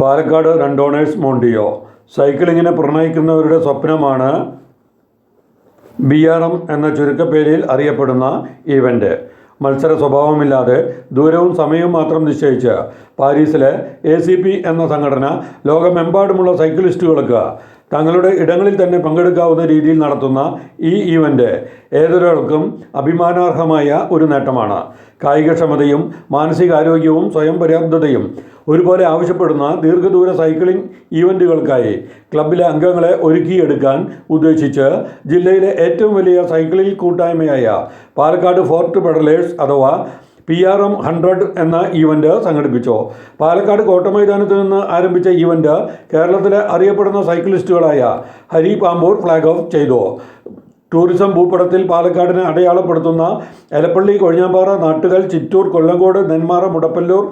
പാലക്കാട് റണ്ടോണേഴ്സ് മോണ്ടിയോ. സൈക്കിളിങ്ങിനെ പ്രണയിക്കുന്നവരുടെ സ്വപ്നമാണ് B R M എന്ന ചുരുക്കപ്പേരിൽ അറിയപ്പെടുന്ന ഈവന്റ് മത്സര സ്വഭാവമില്ലാതെ ദൂരവും സമയവും മാത്രം നിശ്ചയിച്ച് പാരീസിലെ എ സി പി എന്ന സംഘടന ലോകമെമ്പാടുമുള്ള സൈക്ലിസ്റ്റുകൾക്ക് തങ്ങളുടെ ഇടങ്ങളിൽ തന്നെ പങ്കെടുക്കാവുന്ന രീതിയിൽ നടത്തുന്ന ഈ ഈവന്റ് ഏതൊരാൾക്കും അഭിമാനാർഹമായ ഒരു നേട്ടമാണ്. കായികക്ഷമതയും മാനസികാരോഗ്യവും സ്വയം പര്യാപ്തതയും ഒരുപോലെ ആവശ്യപ്പെടുന്ന ദീർഘദൂര സൈക്ലിംഗ് ഈവന്റുകൾക്കായി ക്ലബിലെ അംഗങ്ങളെ ഒരുക്കിയെടുക്കാൻ ഉദ്ദേശിച്ച് ജില്ലയിലെ ഏറ്റവും വലിയ സൈക്ലിംഗ് കൂട്ടായ്മയായ പാലക്കാട് ഫോർട്ട് പെഡലേഴ്സ് അഥവാ പി ആർ എം ഹൺഡ്രഡ് എന്ന ഈവന്റ് സംഘടിപ്പിച്ചു. പാലക്കാട് കോട്ടമൈതാനത്ത് നിന്ന് ആരംഭിച്ച ഈവന്റ് കേരളത്തിലെ അറിയപ്പെടുന്ന സൈക്ലിസ്റ്റുകളായ ഹരി പാമ്പൂർ ഫ്ലാഗ് ഓഫ് ചെയ്തു. ടൂറിസം ഭൂപടത്തിൽ പാലക്കാടിനെ അടയാളപ്പെടുത്തുന്ന എലപ്പള്ളി കൊഴിഞ്ഞാമ്പാറ നാട്ടുകൽ ചിറ്റൂർ കൊല്ലങ്കോട് നെന്മാറ മുടപ്പല്ലൂർ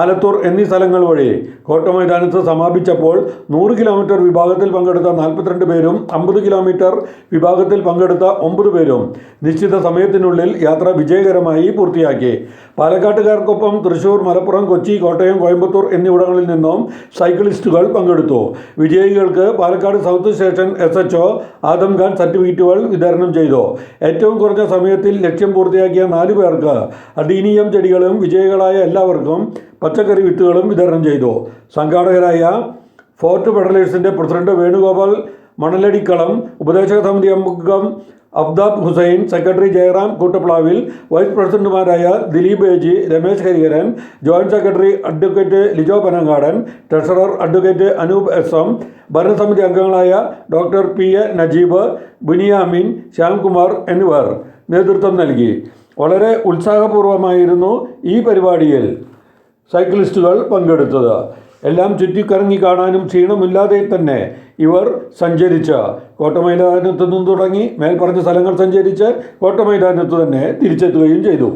ആലത്തൂർ എന്നീ സ്ഥലങ്ങൾ വഴി കോട്ടമൈതാനത്ത് സമാപിച്ചപ്പോൾ നൂറ് കിലോമീറ്റർ വിഭാഗത്തിൽ പങ്കെടുത്ത നാൽപ്പത്തിരണ്ട് പേരും അമ്പത് കിലോമീറ്റർ വിഭാഗത്തിൽ പങ്കെടുത്ത ഒമ്പത് പേരും നിശ്ചിത സമയത്തിനുള്ളിൽ യാത്ര വിജയകരമായി പൂർത്തിയാക്കി. പാലക്കാട്ടുകാർക്കൊപ്പം തൃശൂർ മലപ്പുറം കൊച്ചി കോട്ടയം കോയമ്പത്തൂർ എന്നിവിടങ്ങളിൽ നിന്നും സൈക്കിളിസ്റ്റുകൾ പങ്കെടുത്തു. വിജയികൾക്ക് Palakkad south station S H Adam Adamkhan സർട്ടിഫിക്കറ്റുകൾ വിതരണം ചെയ്തു. ഏറ്റവും കുറഞ്ഞ സമയത്തിൽ ലക്ഷ്യം പൂർത്തിയാക്കിയ നാല് പേർക്ക് അഡീനിയം ചെടികളും വിജയികളായ എല്ലാവർക്കും പച്ചക്കറി വിത്തുകളും വിതരണം ചെയ്തു. സംഘാടകരായ ഫോർട്ട് ഫെഡറേഷന്റെ പ്രസിഡന്റ് വേണുഗോപാൽ മണലടിക്കളം ഉപദേശക സമിതി അംഗം അബ്ദാബ് ഹുസൈൻ സെക്രട്ടറി ജയറാം കൂട്ടപ്ലാവിൽ വൈസ് പ്രസിഡന്റുമാരായ Dileep A G Ramesh Hariharan joint secretary advocate Lijo Panangadan treasurer advocate Anoop S M ഭരണസമിതി അംഗങ്ങളായ doctor P. A. Najeeb Buniyamin Shyamkumar എന്നിവർ നേതൃത്വം നൽകി. വളരെ ഉത്സാഹപൂർവമായിരുന്നു ഈ പരിപാടിയിൽ സൈക്ലിസ്റ്റുകൾ പങ്കെടുത്തത്. എല്ലാം ചുറ്റിക്കറങ്ങി കാണാനും ക്ഷീണമില്ലാതെ തന്നെ ഇവർ സഞ്ചരിച്ച കോട്ടമൈതാനത്തു നിന്നും തുടങ്ങി മേൽപ്പറഞ്ഞ സ്ഥലങ്ങൾ സഞ്ചരിച്ച് കോട്ടമൈതാനത്ത് തന്നെ തിരിച്ചെത്തുകയും ചെയ്തു.